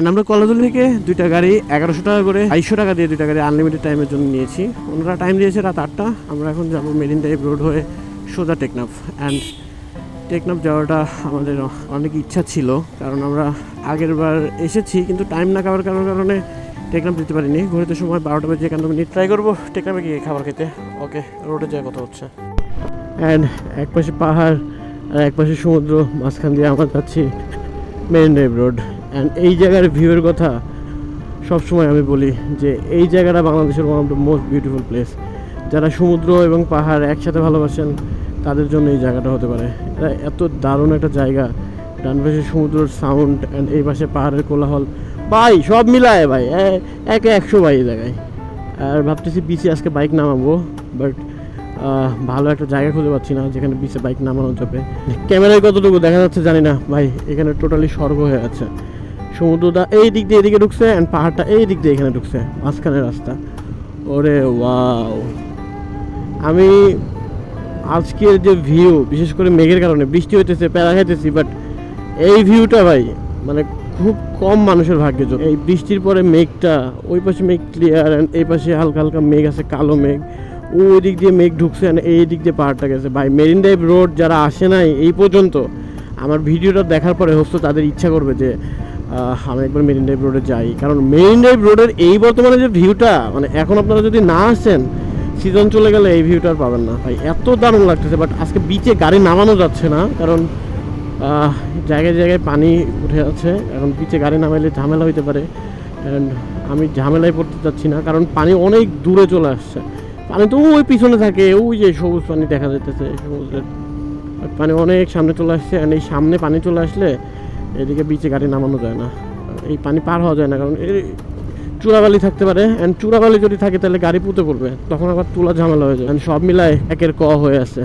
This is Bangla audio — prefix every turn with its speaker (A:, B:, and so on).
A: অ্যান্ড আমরা কলাদুল থেকে দুইটা গাড়ি এগারোশো টাকা করে বাইশশো টাকা দিয়ে দুইটা গাড়ি আনলিমিটেড টাইমের জন্য নিয়েছি। ওনারা টাইম দিয়েছে রাত আটটা, আমরা এখন যাব মেরিন ড্রাইভ রোড হয়ে সোজা টেকনাফ। অ্যান্ড টেকনাফ যাওয়াটা আমাদের অনেক ইচ্ছা ছিল, কারণ আমরা আগের বার এসেছি, কিন্তু টাইম না খাওয়ার কারণে কারণে টেকনাফ দিতে পারিনি। ঘুরতে সময় বারোটা বাজে একান্ন মিনিট। ট্রাই করব টেকনাফে গিয়ে খাবার খেতে। ওকে রোডে যাওয়ার কথা হচ্ছে। অ্যান্ড এক পাশে পাহাড় আর এক পাশে সমুদ্র, মাঝখান দিয়ে আমরা যাচ্ছি। Marine drive road. অ্যান্ড এই জায়গার ভিউয়ের কথা সবসময় আমি বলি যে এই জায়গাটা বাংলাদেশের one of the most beautiful place যারা সমুদ্র এবং পাহাড় একসাথে ভালোবাসেন, তাদের জন্য এই জায়গাটা হতে পারে। এটা এত দারুণ একটা জায়গা। ডান পাশে সমুদ্রের সাউন্ড অ্যান্ড এই পাশে পাহাড়ের কোলাহল। ভাই, সব মিলায় ভাই। একে একশো ভাই এই জায়গায়। আর ভাবতেছি বিচে আজকে বাইক নামাবো বাট ভালো একটা জায়গা খুঁজে পাচ্ছি না যেখানে বিচে বাইক নামানো যাবে ক্যামেরায় কতটুকু দেখা যাচ্ছে জানি না, ভাই, এখানে টোটালি স্বর্গ হয়ে আছে। সমুদ্রটা এই দিক দিয়ে এদিকে ঢুকছে অ্যান্ড পাহাড়টা এই দিক দিয়ে এখানে ঢুকছে, মাঝখানে রাস্তা। ওরে ওয়াও আমি আজকের যে ভিউ বিশেষ করে মেঘের কারণে, বৃষ্টি হইতেছে, প্যারা খাইতেছি বাট এই ভিউটা ভাই মানে খুব কম মানুষের ভাগ্যে এই বৃষ্টির পরে মেঘটা, ওই পাশে মেঘ ক্লিয়ার অ্যান্ড এই পাশে হালকা হালকা মেঘ আছে, কালো মেঘ। ওই দিক দিয়ে মেঘ ঢুকছে এই দিক দিয়ে পাহাড়টা গেছে। ভাই মেরিন ড্রাইভ রোড যারা আসে নাই এই পর্যন্ত, আমার ভিডিওটা দেখার পরে হস্ত তাদের ইচ্ছা করবে যে আমি একবার মেরিন ড্রাইভ রোডে যাই। কারণ মেরিন ড্রাইভ রোডের এই বর্তমানে যে ভিউটা মানে এখন আপনারা যদি না আসেন সিজন চলে গেলে এই ভিউটা আর পাবেন না। ভাই, এত দারুণ লাগতেছে বাট আজকে বিচে গাড়ি নামানো যাচ্ছে না, কারণ জায়গায় জায়গায় পানি উঠে যাচ্ছে। এখন বিচে গাড়ি নামাইলে ঝামেলা হইতে পারে। অ্যান্ড আমি ঝামেলায় পড়তে চাচ্ছি না, কারণ পানি অনেক দূরে চলে আসছে। পানি তো ওই পিছনে থাকে, ওই যে সবুজ পানি দেখা যেতেছে সমুদ্রের পানি অনেক সামনে চলে আসছে অ্যান্ড এই সামনে পানি চলে আসলে এদিকে বিচে গাড়ি নামানো যায় না। এই পানি পার হওয়া যায় না, কারণ এই চূড়াবালি থাকতে পারে। অ্যান্ড চূড়াবালি যদি থাকে, তাহলে গাড়ি পুঁতে পড়বে, তখন আবার তোলা ঝামেলা হয়ে যায় সব মিলায় একের ক হয়ে আছে।